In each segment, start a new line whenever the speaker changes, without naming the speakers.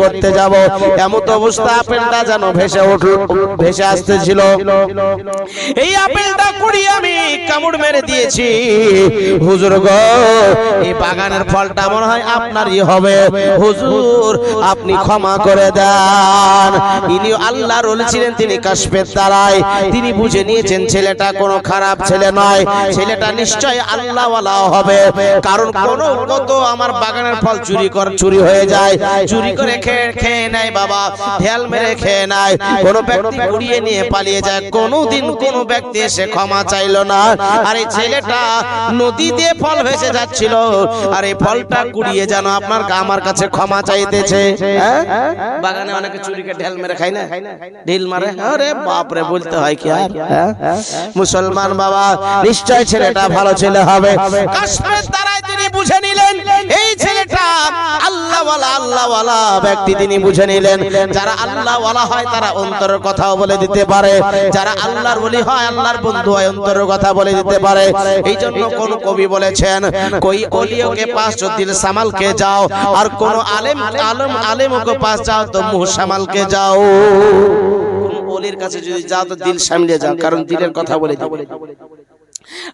করতে যাব। এমন অবস্থা আপেলটা যেন ভেসে উঠল ভেসে আসতেছিল। এই আপেলটা কুড়িয়ে আমি কামড় মেরে দিয়েছি। হুজুর গো, এই বাগানের ফলটা মনে হয় আপনারই হবে। হুজুর, আপনি ক্ষমা করে দেন। ইনি আল্লাহর ওলি ছিলেন, তিনি কাশফের দ্বারায়। তিনি বুঝে নিয়েছেন, ছেলেটা কোনো খারাপ ছেলে নয়। ছেলেটা নিশ্চয় আল্লাহওয়ালা হবে। কারণ কোন কত আমার বাগানের ফল চুরি কর চুরি হয়ে যায়। চুরি করে খেয়ে নেয় বাবা। ঢেল মেরে খেয়ে নেয়। কোন ব্যক্তি নিয়ে পালিয়ে যায়। কোনোদিন কোন ব্যক্তি এসে ক্ষমা চাইলো না। আর ছেলেটা নদী দিয়ে ফল ভেসে যাচ্ছিল। আর এই ফলটা কুড়িয়ে যেন আপনার আমার কাছে ক্ষমা চাইতেছে হ্যাঁ? বাগানে অনেকে চুরিকে ঢেল মেরে খায় না। ঢিল মারে। আরে বাপ রে বলতে হয় কি আর? হ্যাঁ? মুসলমান বাবা নিশ্চয় ছেলেটা ভালো ছেলে হবে। কাশ্মীর দ্বারাই তিনি বুঝে নিলেন এই ছেলেটা আল্লাহওয়ালা আল্লাহওয়ালা ব্যক্তি তিনি বুঝে নিলেন যারা আল্লাহ ওয়ালা হয় তারা অন্তরের কথাও বলে দিতে পারে। যারা আল্লাহর বলি হয় আল্লাহর বন্ধু হয় অন্তরের কথা বলে দিতে পারে। এই জন্য কোন কবি বলেছেন কই অলিওকে পাশ দিল সামালকে যাও আর কোন আলেম আলম আলেমকে পাশ যাও তো মুহ সামালকে যাও। কোন অলির কাছে যদি যাও তো দিল সামলে যাও কারণ দিলের কথা বলে দিবে।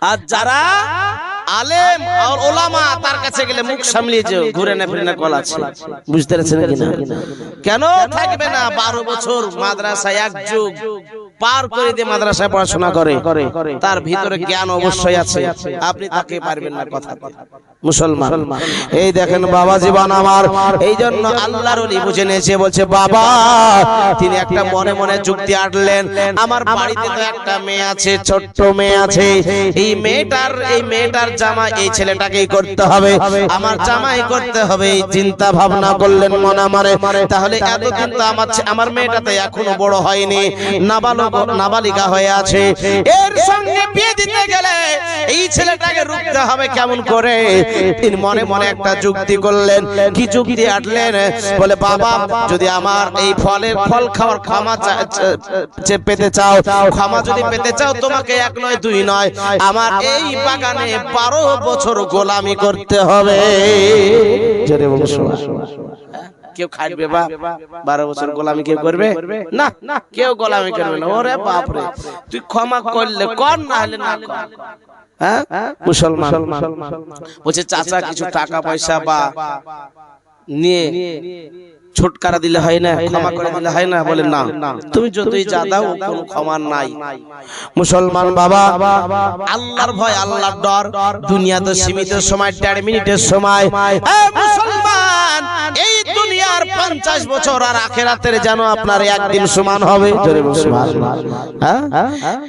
আর যারা আলেম আর ওলামা তার কাছে গেলে মুখ সামলিয়ে ঘুরে না ফিরে না কল আছে। বুঝতে পারছেন কেন? থাকবে না? বারো বছর মাদ্রাসা এক যুগ। পার করে দিয়ে মাদ্রাসায় পড়াশোনা করে তার ভিতরে জ্ঞান অবশ্যই আছে। আপনি তাকে পারবেন না কথা। মুসলমান। এই দেখেন বাবা জীবন আমার। এই জন্য আল্লাহর বুঝে নিয়েছে বলছে বাবা তিনি একটা মনে মনে যুক্তি আটলেন। আমার বাড়িতে তো একটা মেয়ে আছে ছোট্ট মেয়ে আছে। এই মেয়েটার এই মেয়েটার জামা এই ছেলেটাকেই করতে হবে। আমার জামাই করতে হবে। এই চিন্তা ভাবনা করলেন মনে আমারে। তাহলে এতদিন তো আমার আমার মেয়েটা তো এখনও বড় হয়নি নাবালক নাবালিকা হয়ে আছে। এর সঙ্গে বিয়ে দিতে গেলে এই ছেলেটাকে রুখতে হবে কেমন করে? তিনি মনে মনে একটা যুক্তি করলেন। কি যুক্তি আটলেন? বলে বাবা যদি আমার এই ফলের ফল খাওয়ার ক্ষমা পেতে চাও ক্ষমা যদি পেতে চাও তোমাকে এক নয় দুই নয়। আমার এই বাগানে বারো বছর গোলামি করতে হবে। জোরে সুবহানাল্লাহ। কেউ খাটবে বা বারো বছর গোলামি কেউ করবে? না না কেউ গোলামি করবে না। ওরে বাপরে। তুই ক্ষমা করলে কর না হলে না কর। হ্যাঁ? মুসলমান। বলছে চাচা কিছু টাকা পয়সা বা নিয়ে ছুটকারা দিলে হয় না ক্ষমা করে দিলে হয় না? বলে না তুমি যতই যা দাও কোনো ক্ষমা নাই। মুসলমান বাবা আল্লাহর ভয় আল্লাহর ডর। দুনিয়া তো সীমিত সময় দেড় মিনিটের সময়। মুসলমান এই দুনিয়ার পঞ্চাশ বছর আর আখেরাতের যেন আপনার একদিন সমান হবে? জোরে?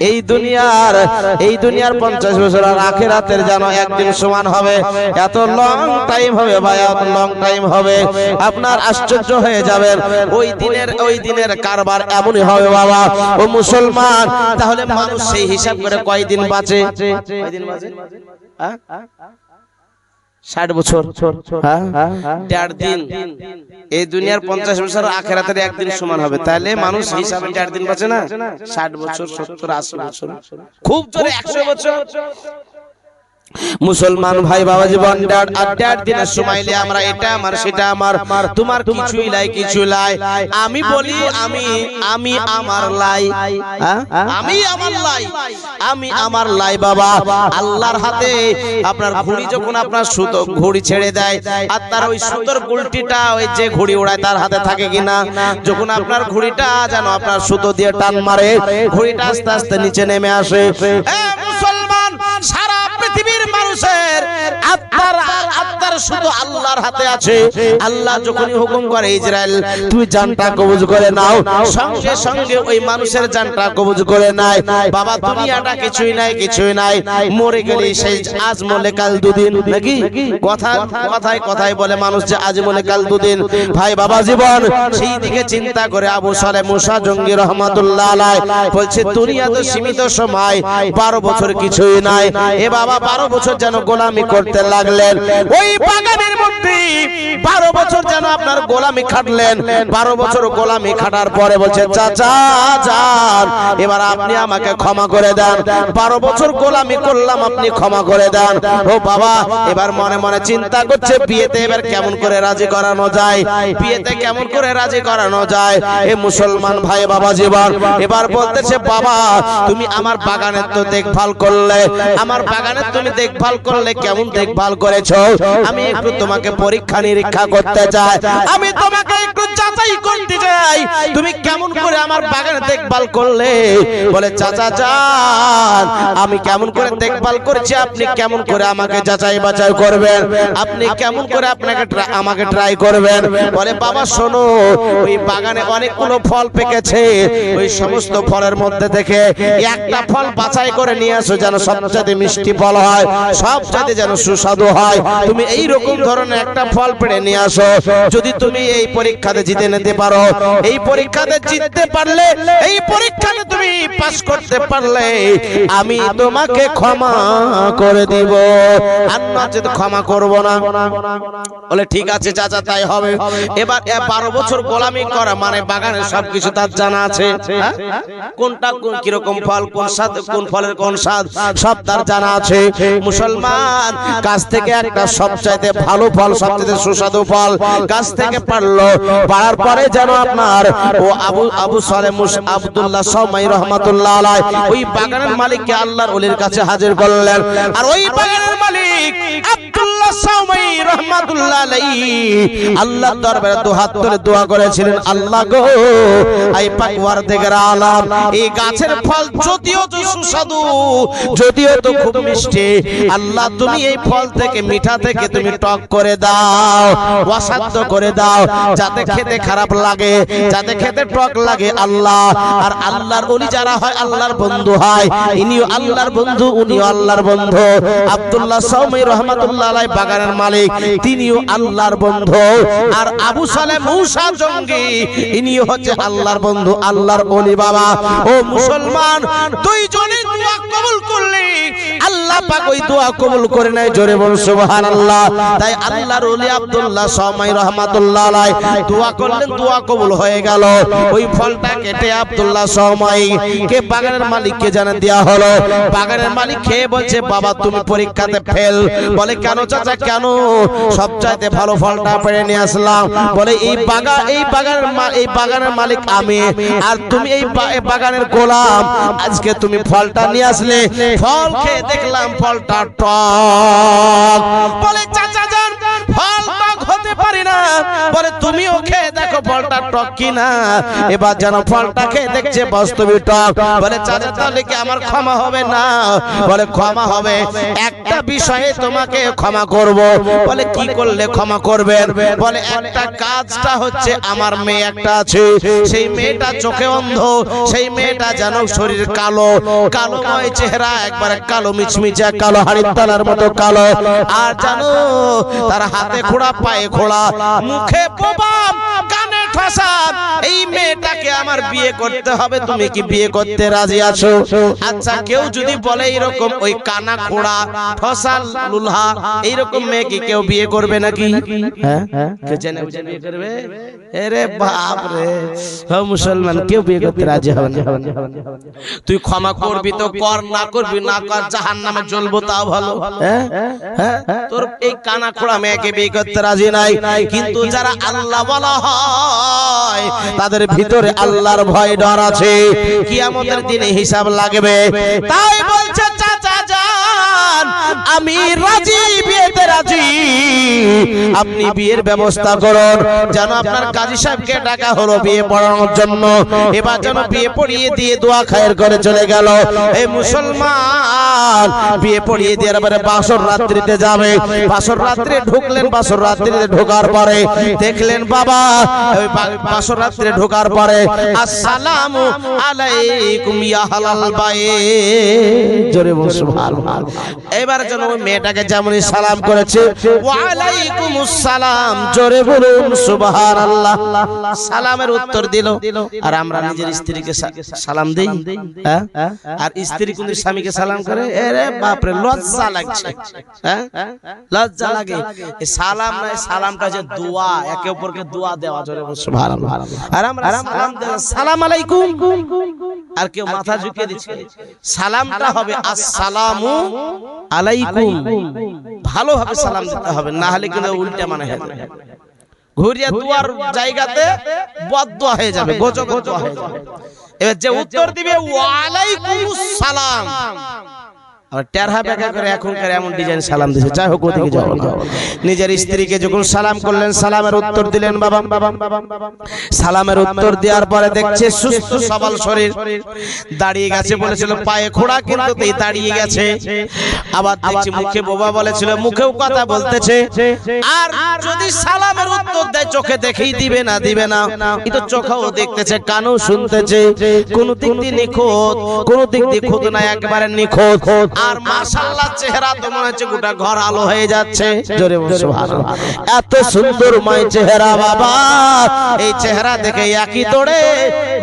এই দুনিয়ার এই দুনিয়ার পঞ্চাশ বছর আর আখেরাতের যেন একদিন সমান হবে। এত লং টাইম হবে ভাই এত লং টাইম হবে। আপনার আশ্চর্য হয়ে যাবেন। ওই দিনের ওই দিনের কারবার এমনই হবে বাবা। ও মুসলমান তাহলে মানুষ সেই হিসাব করে কয়দিন বাঁচে? কয়দিন বাঁচে? হ্যাঁ? ষাট বছর। হ্যাঁ? দেড় দিন। এই দুনিয়ার পঞ্চাশ বছর আখেরাতের একদিন সমান হবে। তাহলে মানুষ হিসাবে দেড় দিন বাঁচে না? ষাট বছর সত্তর আশি বছর। খুব জোরে একশো বছর। মুসলমান ভাই বাবা জীবন আর দেড় দিনের সময় নিয়ে আমরা এটা আমার সেটা আমার। তোমার কিছুই লাই কিছু লাই। আমি বলি আমি আমি আমার লাই। হ্যাঁ? আমি আমার লাই। আমি আমার লাই বাবা। আল্লাহর হাতে আপনার ঘুড়ি যখন আপনার সুতো ঘুড়ি ছেড়ে দেয় আর তার ওই সুতোর গুলটিটা ওই যে ঘুড়ি ওড়ায় তার হাতে থাকে কিনা যখন আপনার ঘুড়িটা যেন আপনার সুতো দিয়ে টান মারে ঘুড়িটা আস্তে আস্তে নিচে নেমে আসে। পৃথিবীর মানুষের আত্মার আত্মার শুধু আল্লাহর হাতে আছে। আল্লাহ যখনই হুকুম করে ইসরায়েল তুমি জানটা কবজ করে নাও। সঙ্গে সঙ্গে ওই মানুষের জানটা কবজ করে নাই। বাবা দুনিয়াটা কিছুই নাই কিছুই নাই। মরে গেলে সেই আজ মলে কাল দুদিন নাকি? কথা কথায় কথায় বলে মানুষ যে আজ মলে কাল দুদিন। ভাই বাবা জীবন সেই দিকে চিন্তা করে আবু সালে মুসা জঙ্গি রহমাতুল্লাহ আলাই বলছে দুনিয়া তো সীমিত সময় বারো বছর কিছুই নাই এ বাবা বারো বছর যেন গোলামি করতে লাগলেন। ওই বাগানের মধ্যে বারো বছর যেন আপনার গোলামি খাটলেন। বারো বছর গোলামি খাটার পরে বলছে, চাচা, যান, এবার আপনি আমাকে ক্ষমা করে দেন। বারো বছর গোলামি করলাম, আপনি ক্ষমা করে দেন। ও বাবা, এবার মনে মনে চিন্তা করছে, বিয়েতে এবার কেমন করে রাজি করানো যায়? বিয়েতে কেমন করে রাজি করানো যায়? এ মুসলমান ভাই বাবা জীবন, এবার বলতেছে, বাবা, তুমি আমার বাগানের তো দেখভাল করলে। আমার বাগানের তুমি দেখভাল করলে, কেমন দেখভাল করেছ? আমি একটু তোমাকে পরীক্ষা নিরীক্ষা করতে চাই। আমি তোমাকে একটু যাচাই করতে চাই তুমি কেমন করে আমার বাগানে দেখভাল করলে? বলে, চাচা যান, আমি কেমন করে দেখভাল করেছি, আপনি কেমন করে আমাকে যাচাই করবেন? আপনি কেমন করে আপনাকে আমাকে ট্রাই করবেন? বলে, বাবা, শোনো, ওই বাগানে অনেকগুলো ফল পেকেছে। ওই সমস্ত ফলের মধ্যে থেকে একটা ফল বাছাই করে নিয়ে আসো যেন সবচেয়ে মিষ্টি ফল হয় সবচেয়ে যেন সুস্বাদু হয়। তুমি এই রকম ধরনের একটা ফল পেড়ে নিয়ে আসো। যদি তুমি এই পরীক্ষাতে জিতে নিতে পারো। এই পরীক্ষাতে জিততে পারলে এই পরীক্ষাতে তুমি পাস করতে পারলে। আমি তোমাকে ক্ষমা করে দিব। আর নচেত ক্ষমা করব না। বলে ঠিক আছে চাচা তাই হবে। এবার বারো বছর গোলামি করা মানে বাগানের সবকিছু তার জানা আছে। হ্যাঁ? কোনটা কোন কীরকম ফল কোন স্বাদ কোন ফলের কোন স্বাদ সব তার জানা আছে। মুসলমান গাছ থেকে একটা সবচাইতে ভালো ফল সবচাইতে সুস্বাদু ফল গাছ থেকে পারল। পারার পরে যেন আপনার ও আবু আবু সালে মুস আব্দুল্লাহ সামাই রহমাতুল্লাহ আলাই ওই বাগানের মালিককে আল্লাহর ওলির কাছে হাজির করলেন। আর ওই বাগানের মালিক আব্দুল্লাহ সামাই রহমাতুল্লাহ আলাইহি। আল্লাহর দরবারে দু হাত দোয়া করেছিলেন, আল্লাহ গো, আই পাকওয়ার থেকে আলাম, এই গাছের ফল যদিও তো সুস্বাদু, যদিও তো খুব মিষ্টি, আল্লাহ তুমি এই ফল থেকে, মিঠা থেকে তুমি টক করে দাও, অসাধ্য করে দাও, যাতে খেতে খারাপ লাগে, যাতে খেতে টক লাগে আল্লাহ, আর আল্লাহর ওলি যারা হয়, আল্লাহর বন্ধু হয়, ইনিও আল্লাহর বন্ধু, উনিও আল্লাহর বন্ধু। আব্দুল্লাহ সাউমি রহমাতুল্লাহ আলাই বাগানের মালিক, তিনিও আল্লাহর বন্ধু। আর আবু সালে মূসা জঙ্গি, ইনিও হচ্ছে আল্লাহর বন্ধু, আল্লাহর ওলি বাবা। ও মুসলমান দুইজনে দোয়া কবুল করলি আল্লাহ পাক ওই দোয়া কবুল করে নেয়, জোরে বল সুবহানাল্লাহ। তাই আল্লাহর ওলি আব্দুল্লাহ সামাই রহমাতুল্লাহ আলাই দোয়া করলেন, দোয়া কবুল হয়ে গেল। ওই ফলটা কেটে আব্দুল্লাহ সামাই কে বাগানের মালিককে জানা দেয়া হলো। বাগানের মালিক খেয়ে বলছে, বাবা, তুমি পরীক্ষাতে ফেল বলে, কেন চাচা, কেন? সবচাইতে ভালো ফলটা পেরে নিয়ে আসলাম। বলে, এই বাগান এই বাগানের এই বাগানের মালিক আমি। আর তুমি এই বাগানের গোলাম। আজকে তুমি ফলটা নিয়ে আসলে। ফল খেয়ে দেখলাম ফলটা টক। বলে, চাচা যান, ফল টক হতে পারে না। বলে, তুমিও খেয়ে দেখো ফলটা টক কিনা। এবার যেন ফলটা খেয়ে দেখছে বাস্তবিক টক। বলে, চাচা, তাহলে কি আমার ক্ষমা হবে না? বলে, ক্ষমা হবে। একটা বিষয়ে তোমাকে ক্ষমা করব। বলে, কি করলে ক্ষমা করবেন? বলে, একটা কাজটা হচ্ছে, আমার মেয়ে একটা আছে। সেই মেয়েটা চোখে অন্ধ। সেই মেয়েটা যেন শরীর কালো। কালো কালোময় চেহারা একবারে কালো, মিচমিচে, কালো, হাড়ির তালার মতো কালো। আর জানো, তার হাতে খোড়া পায়ে খোড়া মুখে বোবাম ঠসা এই মেয়েটাকে আমার বিয়ে করতে হবে, তুমি কি বিয়ে করতে রাজি আছো? আচ্ছা কেউ যদি বলে এরকম ওই কানা খোড়া ঠসা লুলহা, এইরকম মেয়েকে কেউ বিয়ে করবে নাকি? হ্যাঁ? তুই ক্ষমা করবি তো কর, না করবি না কর তাও ভালো। হ্যাঁ? হ্যাঁ? তোর এই মেয়েকে বিয়ে করতে রাজি নাই। কিন্তু যারা আল্লাহ বলা হয় তাদের ভিতরে আল্লাহর ভয় ডর আছে। কিয়ামতের দিনে হিসাব লাগবে। তাই বলছে চাচা যান আমি রাজি বিয়েতে রাজি। আপনি বিয়ের ব্যবস্থা করুন। যেন আপনার কাজী সাহেবকে ডাকা হলো বিয়ে পড়ানোর জন্য। এবার যেন বিয়ে পড়িয়ে দিয়ে দোয়া খায়ের করে চলে গেল। এই মুসলমান বিয়ে পড়িয়ে দিয়ে এবারে বাসর রাত্রিতে যাবে। বাসর রাত্রে ঢুকলেন বাসর রাত্রিতে ঢোকার পরে। দেখলেন বাবা ওই বাসর রাত্রে ঢোকার পরে। আসসালামু আলাইকুম ইয়া হালাল বায়ে। জোরে বল সুবহানাল্লাহ। এবার যেন ওই মেয়েটাকে যেমনই সালাম করেছে সালাম, জোরে বলুন, সুবহানাল্লাহ। সালামের উত্তর দিল, আর আমরা নিজের স্ত্রীকে সালাম দেই হ্যাঁ? আর স্ত্রী কোন স্বামীকে সালাম করে? এরে বাপরে, লজ্জা লাগছে হ্যাঁ? লজ্জা লাগে। সালাম নয় সালামটা যে দোয়া, একে অপরকে দোয়া দেওয়া, জোরে সুবহানাল্লাহ। আর আমরা সালাম সালাম আলাইকুম। আর কেউ মাথা ঝুঁকিয়ে দিচ্ছে। সালামটা হবে, আসসালামু আলাইকুম। ভালোভাবে সালাম দিতে হবে না হলে কিন্তু উল্টা মানে হয়ে যাবে। ঘুরিয়ে দুয়ার জায়গাতে বদ্ধ হয়ে যাবে গজব হয়ে যাবে এবার যে উত্তর দিবে ওয়ালাইকুম সালাম। আর টেরহা বেকা করে এখনকার এমন ডিজাইন সালাম দিছে। যাই হোক ওদিকে যাও। নিজের স্ত্রীকে যখন সালাম করলেন সালামের উত্তর দিলেন বাবা সালামের উত্তর দেওয়ার পরে দেখছে সুস্থ সবল শরীর। দাঁড়িয়ে গেছে বলেছিল পায়ে খোড়া কিন্তু দাঁড়িয়ে গেছে। আবার দেখছি মুখে বোবা বলেছিল মুখেও কথা বলতেছে। আর যদি সালামের উত্তর দেয় চোখে দেখেই দিবে না দিবে না। তো চোখেও দেখতেছে কানও শুনতেছে। কোন দিক দিয়ে নিখোঁত কোন দিক দিয়ে খুঁত না একবারে নিখোঁত আর মাশাআল্লাহ চেহারা তো মনে হচ্ছে গোটা ঘর আলো হয়ে যাচ্ছে। জোরে সুবহানাল্লাহ। এত সুন্দর মাই চেহারা, বাবা। এই চেহারা দেখে একই তোড়ে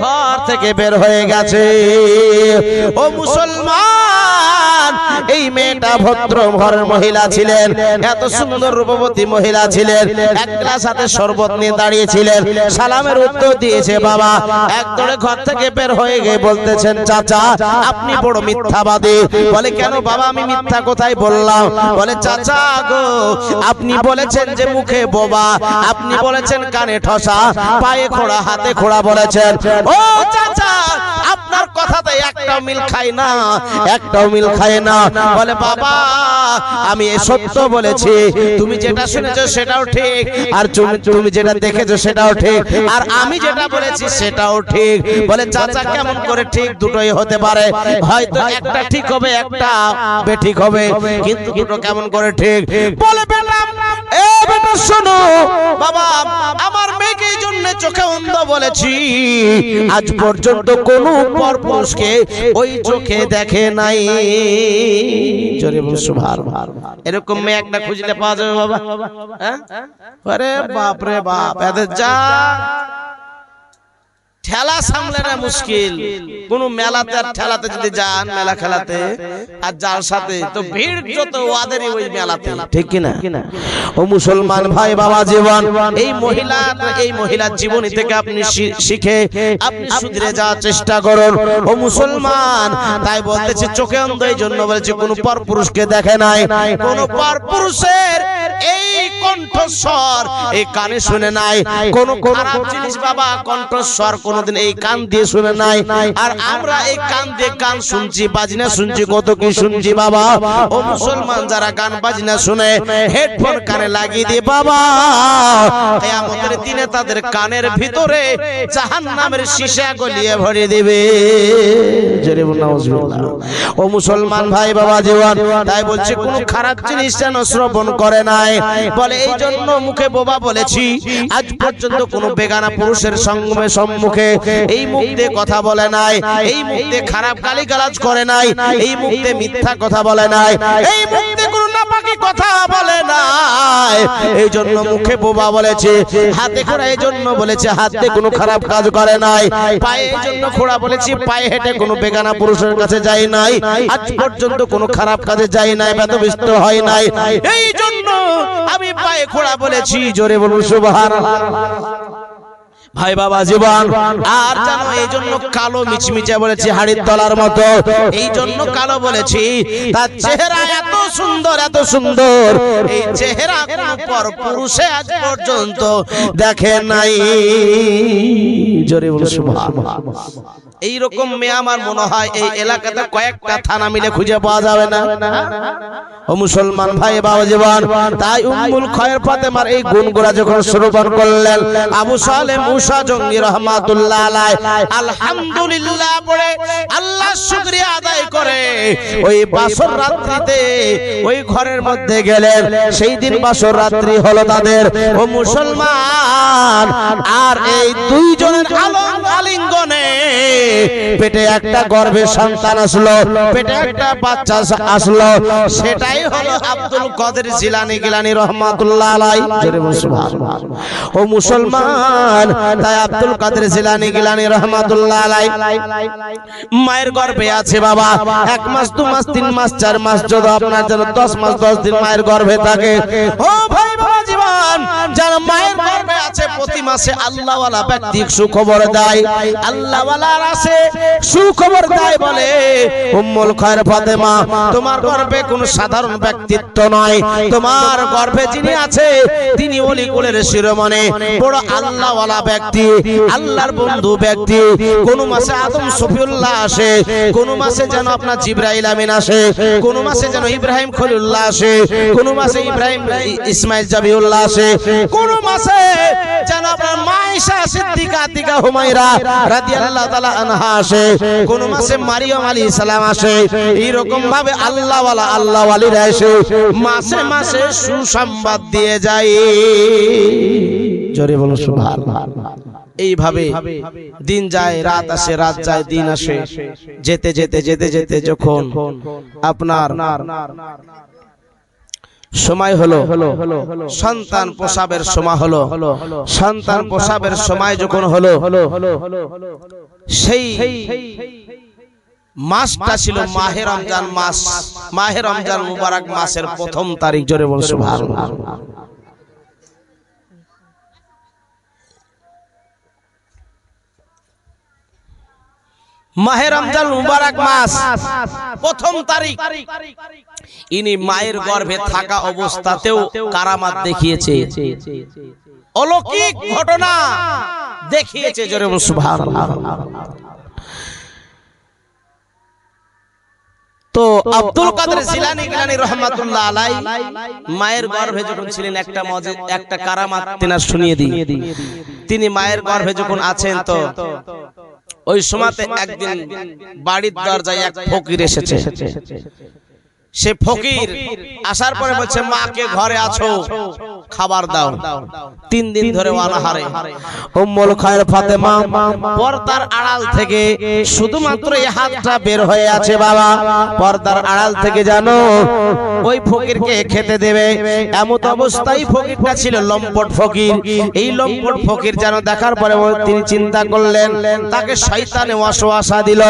ঘর থেকে বের হয়ে গেছে। ও মুসলমান, এই মেয়েটা ভদ্র ঘরের মহিলা ছিলেন, এত সুন্দর রূপবতী মহিলা ছিলেন এক হাতে শরবত নিয়ে দাঁড়িয়েছিলেন, সালামের উত্তর দিয়েছে, বাবা। এক ঘর থেকে বের হয়ে গিয়ে বলতেছেন, চাচা, আপনি বড় মিথ্যাবাদী। বলে কেন বাবা আমি মিথ্যা কোথায় বললাম? বলে, চাচা গো, আপনি বলেছেন যে মুখে বোবা। আপনি বলেছেন কানে ঠসা। পায়ে খোড়া, হাতে খোড়া বলেছেন। ও চাচা আপনার কথাতে একটাও মিল খাই না, একটাও মিল খায় না। বলে, বাবা, আমি এ সত্য বলেছি। তুমি যেটা শুনেছো সেটাও ঠিক, আর তুমি তুমি যেটা দেখেছ সেটাও ঠিক, আর আমি যেটা বলেছি সেটাও ঠিক। বলে, চাচা, কেমন করে ঠিক দুটোই হতে পারে? হয়তো একটা ঠিক হবে, একটা বেঠিক হবে, কিন্তু দুটো কেমন করে ঠিক? বলে, বেটা, এ বেটা, শোনো, বাবা চোখে অন্ধ বলেছি। আজ পর্যন্ত কোন পরপুরুষকে ওই চোখে দেখে নাই। জোরে এরকম মেয়ে একটা খুঁজলে পাওয়া যাবে বাবা। বাপরে আরে বাপ রে বাপ এদের যা ঠেলা সামলানো মুশকিল। কোন মেলাতে আর ঠেলাতে যদি যান মেলা খেলাতে আর যার সাথে তো ভিড় যত ওদেরই ওই মেলাতে। ঠিক কিনা? ও মুসলমান ভাই বাবা জীবন এই মহিলা এই মহিলার জীবনী থেকে আপনি শিখে আপনি সুধরে যাওয়ার চেষ্টা করুন। ও মুসলমান। তাই বলতেছি চোখে অন্ধ এই জন্য বলেছে কোন পর পুরুষকে দেখে নাই। কোন পর পুরুষের এই কণ্ঠস্বর এই কানে শুনে নাই। কোন খারাপ জিনিস বাবা কণ্ঠস্বর কোনদিন এই কান দিয়ে শুনে নাই। আর আমরা এই কান দিয়ে গান শুনছি, বাজনা শুনছি, কত কি শুনছি বাবা। ও মুসলমান যারা গান বাজনা শুনে, হেডফোন কানে লাগিয়ে দিয়ে, বাবা আমাদের দিনে তাদের কানের ভিতরে জাহান্নামের সীসা গলিয়ে ভরে দিবে। ও মুসলমান ভাই, বাবা জীবন তাই বলছে, কোন খারাপ জিনিস যেন শ্রবণ করে নাই। বলে এই জন্য মুখে বোবা বলেছি, আজ পর্যন্ত কোন বেগানা পুরুষের সঙ্গে সম্মুখে এই মুখ কথা বলে নাই, এই মুখ খারাপ গালি গালাজ করে নাই, এই মুখ মিথ্যা কথা বলে নাই, এই মুখ কোনো নাপাকি কথা বলে নাই। এই জন্য মুখে বোবা বলেছে, হাতে খোড়া এই জন্য বলেছে, হাতে কোনো খারাপ কাজ করে নাই। পায়ে এই জন্য খোড়া বলেছি, পায়ে হেঁটে কোনো বেগানা পুরুষের কাছে যাই নাই। আজ পর্যন্ত কোনো খারাপ কাজে যাই নাই ব্যতবিষ্ট হয় নাই। এই জন্য আমি পায়ে খোড়া বলেছি, জোরে বলুন, সুবহানাল্লাহ। ভাই বাবা, জীবন। আর জানো এই জন্য কালো মিচমিচে বলেছি হাড়ির তলার মতো। এই জন্য কালো বলেছি, তার চেহারা এত সুন্দর এত সুন্দর। এই চেহারা পর পুরুষে আজ পর্যন্ত দেখে নাই। জোরে বলে এই রকম মেয়ে আমার মনে হয় এই এলাকাতে কয়েকটা থানা মিলে খুঁজে পাওয়া যাবে না। ও মুসলমান ভাই বাবা জীবন তাই উম্মুল খয়ের ফাতেমার এই গুণগুলা যখন শ্রবণ করলেন আবু সালে মুসা জঙ্গি রহমাতুল্লাহ আলাই আলহামদুলিল্লাহ পড়ে আল্লাহ শুকরিয়া আদায় করে। ওই বাসর রাত্রিতে ওই ঘরের মধ্যে গেলেন। সেই দিন বাসর রাত্রি হলো তাদের। ও মুসলমান আর এই আলিঙ্গনে পেটে একটা গর্ভের সন্তান আসলো, পেটে একটা বাচ্চা আসলো। সেটাই হলো আব্দুল কাদের জিলানি গিলানি রহমাতুল্লাহ আলাই। ও মুসলমান, তাই আব্দুল কাদের জিলানি গিলানি রহমাতুল্লাহ আলাই। মায়ের গর্ভে আছে বাবা। এক মাস, দু মাস, তিন মাস, চার মাস, যদি আপনার যেন দশ মাস, দশ দিন মায়ের গর্ভে থাকে। ও ভাই বাবা যারা মায়ের গর্ভে আছে প্রতি মাসে আল্লাহওয়ালা ব্যক্তি সুখবর দেয়, আল্লাহওয়ালার আছে সুখবর দেয় বলে উম্মুল ফাতেমা, তোমার গর্ভে কোনো সাধারণ ব্যক্তিত্ব নয়। তোমার গর্ভে যিনি আছে, তিনি শিরোমণি বড় আল্লাহওয়ালা ব্যক্তি, আল্লাহর বন্ধু ব্যক্তি। কোন মাসে আদম সফিউল্লাহ আসে, কোন মাসে যেন আপনার জিব্রাইল আমিন আসে, কোন মাসে যেন ইব্রাহিম খলিলুল্লাহ আসে, কোন মাসে ইব্রাহিম ইসমাইল জাবিউল্লাহ আসে। কোন মাসে মায়েশা সিদ্দিকা হুমায়রা রাদিয়াল্লাহু তাআলা আনহা আসে। কোন মাসে মারিয়াম আলাইহিস সালাম আসে। ভাবে আল্লাহ ওয়ালা আল্লাহ মাসে মাসে সুসংবাদ দিয়ে যায়। জোরে বলো, সুবহানাল্লাহ। এইভাবে দিন যায়, রাত আসে, রাত যায়, দিন আসে। যেতে যেতে যেতে যেতে যখন আপনার সময় হলো। সন্তান প্রসাবের সময় হলো। সন্তান প্রসাবের সময় যখন হলো। সেই মাসটা ছিল মাহে রমজান মাস। মাহে রমজান মুবারক মাসের প্রথম তারিখ জোরে বলছো ভালো মাহে রমজান মুবারক মাস। প্রথম তারিখ। ইনি মায়ের গর্ভে থাকা অবস্থাতেও কারামাত দেখিয়েছে। অলৌকিক ঘটনা দেখিয়েছে জোরে সুবহানাল্লাহ। তো আব্দুল কাদের জিলানি গিলানি রহমাতুল্লাহ আলাই মায়ের গর্ভে যখন ছিলেন একটা মজে একটা কারামাত তেনার শুনিয়ে দিই তিনি মায়ের গর্ভে যখন আছেন তো ওই সময়তে একদিন বাড়ির দরজায় এক ফকির এসেছে। সে ফকির আসার পরে বলছে মাকে ঘরে আছো? খাবার দাও। তিন দিন ধরে অনাহারে। উম্মুল খায়ের ফাতেমা পর্দার আড়াল থেকে শুধুমাত্র এই হাতটা বের হয়ে আছে বাবা। পর্দার আড়াল থেকে জানো ওই ফকিরকে খেতে দেবে। এমত অবস্থায় ফকিরটা ছিল লম্পট ফকির। এই লম্পট ফকির যেন দেখার পরে তিনি চিন্তা করলেন তাকে শয়তানে ওয়াসওয়াসা দিল।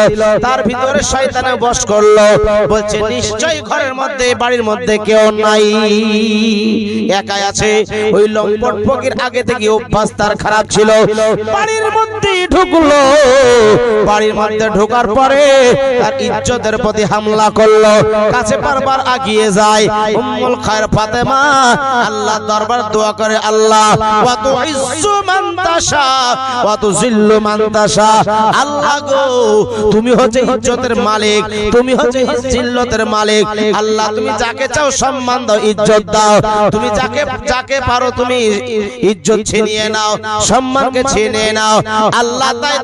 তার ভিতরে শয়তানে বস করল। বলছে নিশ্চয়ই ঘরের মধ্যে বাড়ির মধ্যে কেউ নাই। একাই আছে ওই লম্পট ফকির আগে থেকে অভ্যাস তার খারাপ ছিল। বাড়ির মধ্যে ঢুকলো। বাড়ির মধ্যে ঢোকার পরে তার ইজ্জতের প্রতি হামলা করল। কাছে বারবার আগিয়ে যায়। উম্মুল খায়ের ফাতেমা, আল্লাহ দরবার দোয়া করে, আল্লাহ ওয়া তুযিল্লু আল্লাহ গো, তুমি হচ্ছে ইজ্জতের মালিক, তুমি হচ্ছে জিল্লতের মালিক। আল্লাহ, তুমি যাকে চাও সম্মান দাও, ইজ্জত দাও। তুমি যাকে যাকে পারো তুমি ইজ্জত ছিনিয়ে নাও সম্মানকে ছিনিয়ে নাও। আল্লাহ তাই